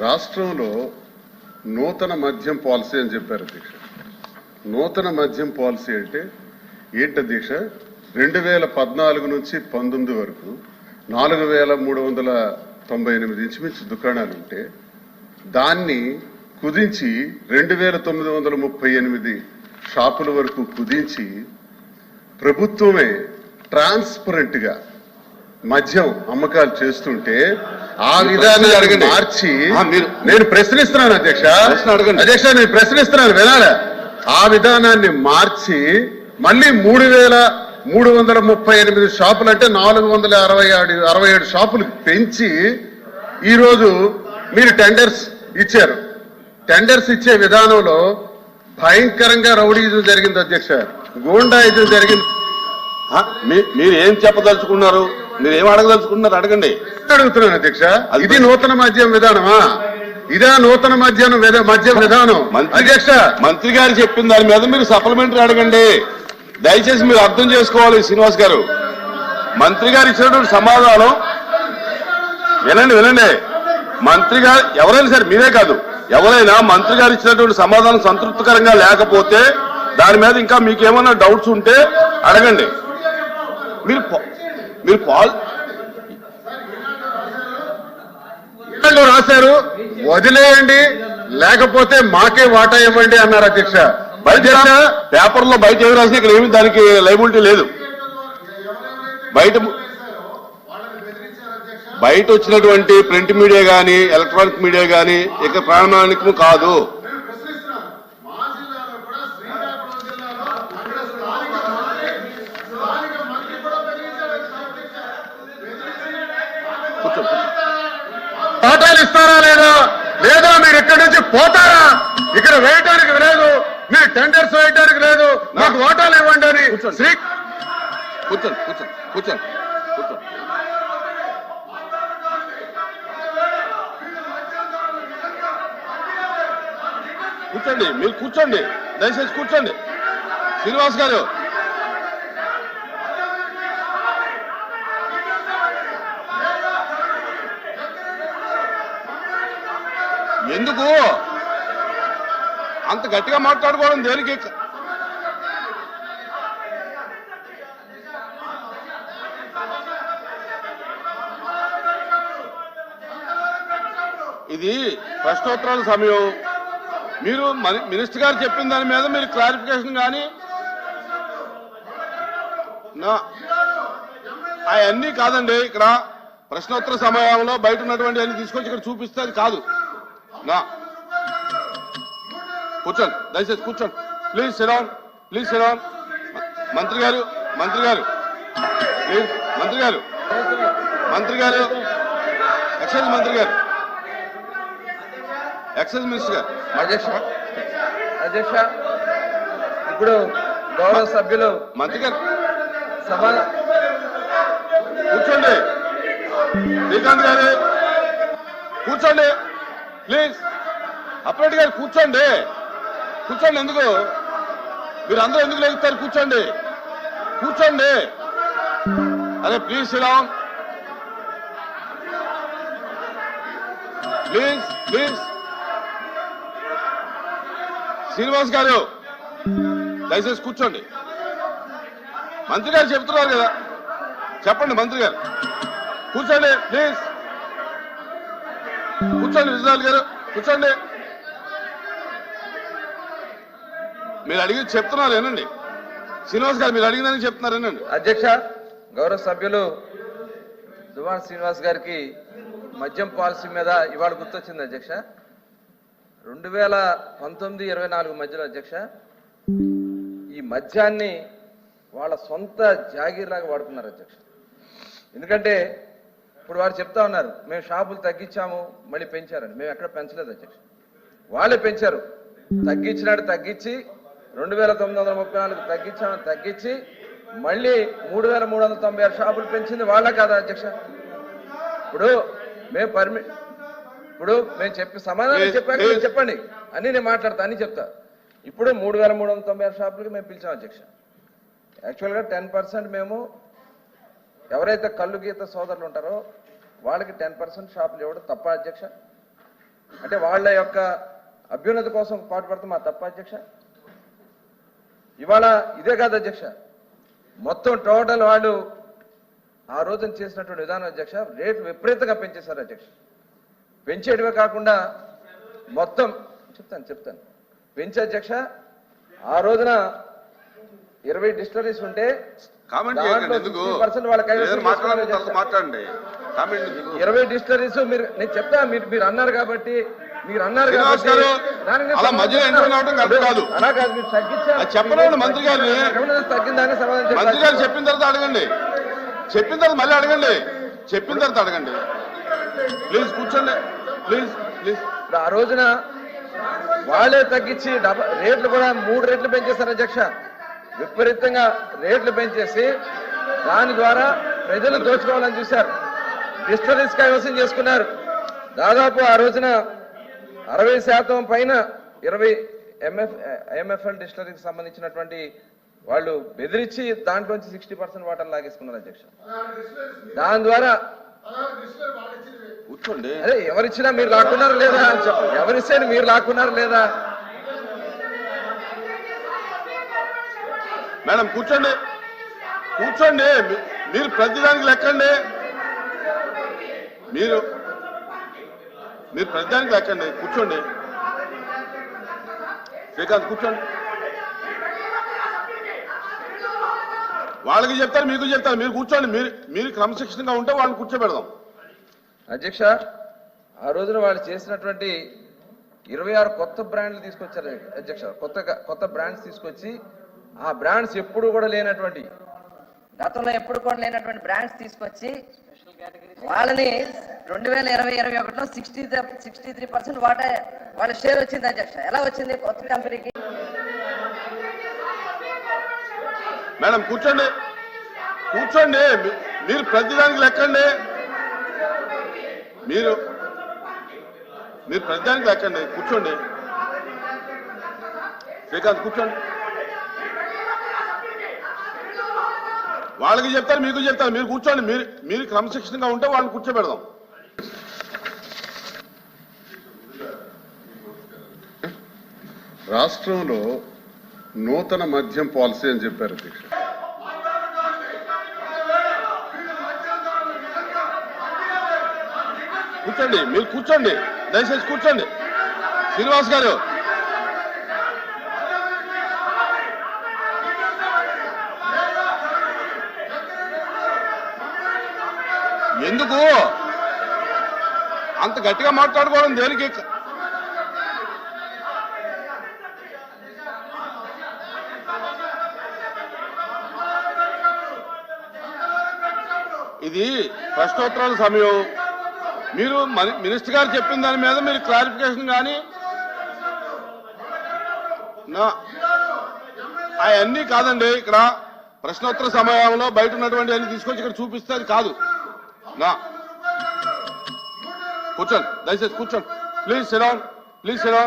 రాష్ట్రంలో నూతన మద్యం పాలసీ అని చెప్పారు అధ్యక్ష. నూతన మద్యం పాలసీ అంటే ఏంటి అధ్యక్ష? రెండు వేల పద్నాలుగు నుంచి పంతొమ్మిది వరకు నాలుగు వేల మూడు వందల తొంభై ఎనిమిది ఇంచుమించు దుకాణాలు ఉంటే దాన్ని కుదించి రెండు వేల తొమ్మిది వందల ముప్పై ఎనిమిది షాపుల వరకు కుదించి ప్రభుత్వమే ట్రాన్స్పరెంట్గా మద్యం అమ్మకాలు చేస్తుంటే ఆ విధానం అడగండి. మార్చి నేను ప్రశ్నిస్తున్నాను అధ్యక్ష. అధ్యక్ష నేను ప్రశ్నిస్తున్నాను వినాలా? ఆ విధానాన్ని మార్చి మళ్ళీ మూడు వేల మూడు వందల ముప్పై ఎనిమిది షాపులు అంటే నాలుగు వందల అరవై ఏడు అరవై ఏడు షాపులు పెంచి ఈరోజు మీరు టెండర్స్ ఇచ్చారు. టెండర్స్ ఇచ్చే విధానంలో భయంకరంగా రౌడీజం జరిగింది అధ్యక్ష. గూండాయిజం జరిగింది. మీరు ఏం చెప్పదలుచుకున్నారు? మీరు ఏం అడగదలుచుకున్నారు? అడగండి. అడుగుతున్నాను అధ్యక్ష. ఇది నూతన మద్యం విధానమా? ఇదా నూతన మద్యం విధ- మద్యం విధానం. మంత్రి అధ్యక్ష. మంత్రి గారు చెప్పిన దాని మీద మీరు సప్లిమెంటరీ అడగండి. దయచేసి మీరు అర్థం చేసుకోవాలి శ్రీనివాస్ గారు. మంత్రి గారు ఇచ్చినటువంటి సమాధానం వినండి వినండి. మంత్రి గారు ఎవరైనా సరే మీరే కాదు. ఎవరైనా మంత్రి గారు ఇచ్చినటువంటి సమాధానం సంతృప్తికరంగా లేకపోతే దాని మీద ఇంకా మీకు ఏమైనా డౌట్స్ ఉంటే అడగండి. మీరు మీరు పాల్ రాశారు వదిలేయండి లేకపోతే మాకే వాటా ఇవ్వండి అన్నారు అధ్యక్ష. బయట పేపర్లో బయట ఏమి రాసినా ఇక్కడ ఏమి దానికి లైబిలిటీ లేదు. బయట బయట వచ్చినటువంటి ప్రింట్ మీడియా గాని ఎలక్ట్రానిక్ మీడియా గాని ఇక ప్రామాణికము కాదు. మీరు ఇక్కడి నుంచి పోతారా? ఇక్కడ వేయటానికి లేదు మీరు టెండర్స్ వేయటానికి లేదు మాకు వాటాలు ఇవ్వండి అని కూర్చోండి. శ్రీ కూర్చోండి కూర్చోండి కూర్చోండి కూర్చోండి. కూర్చోండి మీరు కూర్చోండి దయచేసి కూర్చోండి. శ్రీనివాస్ గారు ఎందుకు? అంత గట్టిగా మాట్లాడుకోవడం దేనికి? ఇది ప్రశ్నోత్తరాల సమయం. మీరు మినిస్టర్ గారు చెప్పిన దాని మీద మీరు క్లారిఫికేషన్ కానీ అవన్నీ కాదండి. ఇక్కడ ప్రశ్నోత్తర సమయంలో బయట ఉన్నటువంటి అన్ని తీసుకొచ్చి ఇక్కడ చూపిస్తే అది కాదు. నా. కూర్చోండి దయచేసి కూర్చోండి. ప్లీజ్ సిడౌన్ ప్లీజ్ సిడౌన్ మంత్రి గారు మంత్రి గారు. ప్లీజ్ మంత్రి గారు. మంత్రి గారు. ఎక్సైజ్ మంత్రి గారు. ఎక్సైజ్ మినిస్టర్ గారు. అధ్యక్ష అధ్యక్ష ఇప్పుడు గౌరవ సభ్యులు మంత్రి గారు. సభ కూర్చోండి. శ్రీకాంత్ గారు. కూర్చోండి. ప్లీజ్. అప్పరెడ్డి గారు కూర్చోండి. కూర్చోండి ఎందుకు? మీరు అందరూ ఎందుకు లేగుతారు? కూర్చోండి. కూర్చోండి. అరే please Sriram. Please please. Srinivas garu దయచేసి కూర్చోండి. మంత్రి గారు చెప్తున్నారు కదా. చెప్పండి మంత్రి గారు. కూర్చోండి ప్లీజ్. కూర్చోండి విజయనాథ్ గారు కూర్చోండి. మీరు అడిగి చెప్తున్నారు ఏనండి శ్రీనివాస్ గారు మీరు అడిగిందని చెప్తున్నారు ఏనండి అధ్యక్ష గౌరవ సభ్యులు దువాన్ శ్రీనివాస్ గారికి మద్యం పాలసీ మీద ఇవాళ గుర్తొచ్చింది అధ్యక్ష. రెండు వేల పంతొమ్మిది ఇరవై నాలుగు మధ్యలో అధ్యక్ష ఈ మద్యాన్ని వాళ్ళ సొంత జాగీర్లాగా వాడుకున్నారు అధ్యక్ష. ఎందుకంటే ఇప్పుడు వారు చెప్తా ఉన్నారు మేము షాపులు తగ్గించాము మళ్ళీ పెంచారని. మేము ఎక్కడ పెంచలేదు అధ్యక్ష. వాళ్ళే పెంచారు. తగ్గించినాడు తగ్గించి రెండు వేల తొమ్మిది వందల ముప్పై నాలుగు తగ్గించామని తగ్గించి మళ్ళీ మూడు వేల మూడు వందల తొంభై ఆరు షాపులు పెంచింది వాళ్ళ కాదా అధ్యక్ష? ఇప్పుడు మేము పర్మి ఇప్పుడు మేము చెప్పి సమాధానం చెప్పాక చెప్పండి. అన్ని నేను మాట్లాడతా అన్ని చెప్తా. ఇప్పుడు మూడు వేల మూడు వందల తొంభై ఆరు షాపులకి మేము పిలిచాం అధ్యక్ష. యాక్చువల్గా టెన్ పర్సెంట్ మేము ఎవరైతే కళ్ళు గీత సోదరులు ఉంటారో వాళ్ళకి టెన్ పర్సెంట్ షాపులు ఇవ్వడం తప్ప అధ్యక్ష. అంటే వాళ్ళ యొక్క అభ్యున్నతి కోసం పాటుపడతాం మా తప్ప అధ్యక్ష. ఇవాళ ఇదే కాదు అధ్యక్ష. మొత్తం టోటల్ వాళ్ళు ఆ రోజున చేసినటువంటి విధానం అధ్యక్ష రేటు విపరీతంగా పెంచేశారు అధ్యక్ష. పెంచేటివే కాకుండా మొత్తం చెప్తాను చెప్తాను. పెంచే అధ్యక్ష ఆ రోజున ఇరవై డిస్టరీస్ ఉంటే కామెంట్ దాంట్లో చేయకండి ఎందుకు? 60% వాళ్ళ కైవసం ఏదైనా మాట్లాడాలి చేసుకున్నారు తర్వాత మాట్లాడండి. ఇరవై డిస్టరీస్ మీరు నేను చెప్తా మీరు మీరు అన్నారు కాబట్టి మీరు అన్నారు అలా మధ్యలో ఎంటర్ కరెక్ట్ కాదు. అలా కాదు మీరు తగ్గించారు మంత్రి దానికి సమాధానం చెప్పాలి. మంత్రి గారు చెప్పిన తర్వాత అడగండి. చెప్పిన తర్వాత మళ్ళీ అడగండి. చెప్పిన తర్వాత అడగండి. ప్లీజ్ కూర్చోండి. Please please. ఆ రోజున వాళ్ళే తగ్గించి రేట్లు కూడా మూడు రేట్లు పెంచేశారు అధ్యక్ష. విపరీతంగా రేట్లు పెంచేసి దాని ద్వారా ప్రజలు దోచుకోవాలని చూశారు. డిస్టరీస్ కైవసం చేసుకున్నారు. దాదాపు ఆ రోజున అరవై శాతం పైన ఇరవై ఎంఎఫ్ ఎంఎఫ్ఎల్ డిస్టరీకి సంబంధించినటువంటి వాళ్ళు బెదిరించి దాంట్లోంచి సిక్స్టీ పర్సెంట్ వాటర్ లాగేసుకున్నారు అధ్యక్ష. దాని ద్వారా కూర్చోండి. అదే ఎవరిచ్చినా మీరు లాక్కున్నారు లేదా. ఎవరిస్తే మీరు లాక్కున్నారు లేదా? మేడం కూర్చోండి. కూర్చోండి. మీ- మీరు ప్రతిదానికి లెక్కండి. మీరు మీరు ప్రతిదానికి లెక్కండి. కూర్చోండి. శ్రీకాంత్ కూర్చోండి. వాళ్ళకి చెప్తారు మీకు చెప్తారు. మీరు కూర్చోండి. మీరు మీరు క్రమశిక్షణగా ఉంటే వాళ్ళని కూర్చోబెడదాం. అధ్యక్ష ఆ రోజున వాళ్ళు చేసినటువంటి ఇరవై ఆరు కొత్త బ్రాండ్లు తీసుకొచ్చారు. అధ్యక్ష కొత్త కొత్త బ్రాండ్స్ తీసుకొచ్చి ఆ బ్రాండ్స్ ఎప్పుడు కూడా లేనటువంటి గతంలో ఎప్పుడు కూడా లేనటువంటి బ్రాండ్స్ తీసుకొచ్చి వాళ్ళని రెండు వేల ఇరవై ఇరవై ఒకటిలో సిక్స్టీ సిక్స్టీ త్రీ పర్సెంట్ వాటా వాళ్ళ షేర్ వచ్చింది అధ్యక్ష. ఎలా వచ్చింది కొత్త కంపెనీకి మేడం కూర్చోండి. కూర్చోండి. మీరు ప్రతిదానికి లెక్కండి. మీరు మీరు ప్రతిదానికి లెక్కండి. కూర్చోండి. శ్రీకాంత్ కూర్చోండి. వాళ్ళకి చెప్తారు మీకు చెప్తారు. మీరు కూర్చోండి. మీరు మీరు క్రమశిక్షణగా ఉంటే వాళ్ళని కూర్చోబెడదాం. రాష్ట్రంలో నూతన మద్యం పాలసీ అని చెప్పారు అధ్యక్ష కూర్చోండి. మీరు కూర్చోండి. దయచేసి కూర్చోండి. శ్రీనివాస్ గారు ఎందుకు? అంత గట్టిగా మాట్లాడుకోవడం దేనికి? ఇది ప్రశ్నోత్తరాల సమయం. మీరు మినిస్టర్ గారు చెప్పిన దాని మీద మీరు క్లారిఫికేషన్ కానీ అవన్నీ కాదండి. ఇక్కడ ప్రశ్నోత్తర సమయంలో బయట ఉన్నటువంటి అన్ని తీసుకొచ్చి ఇక్కడ చూపిస్తే అది కాదు. నా కూర్చోండి దయచేసి కూర్చోండి ప్లీజ్ సిరాన్ ప్లీజ్ సిరాన్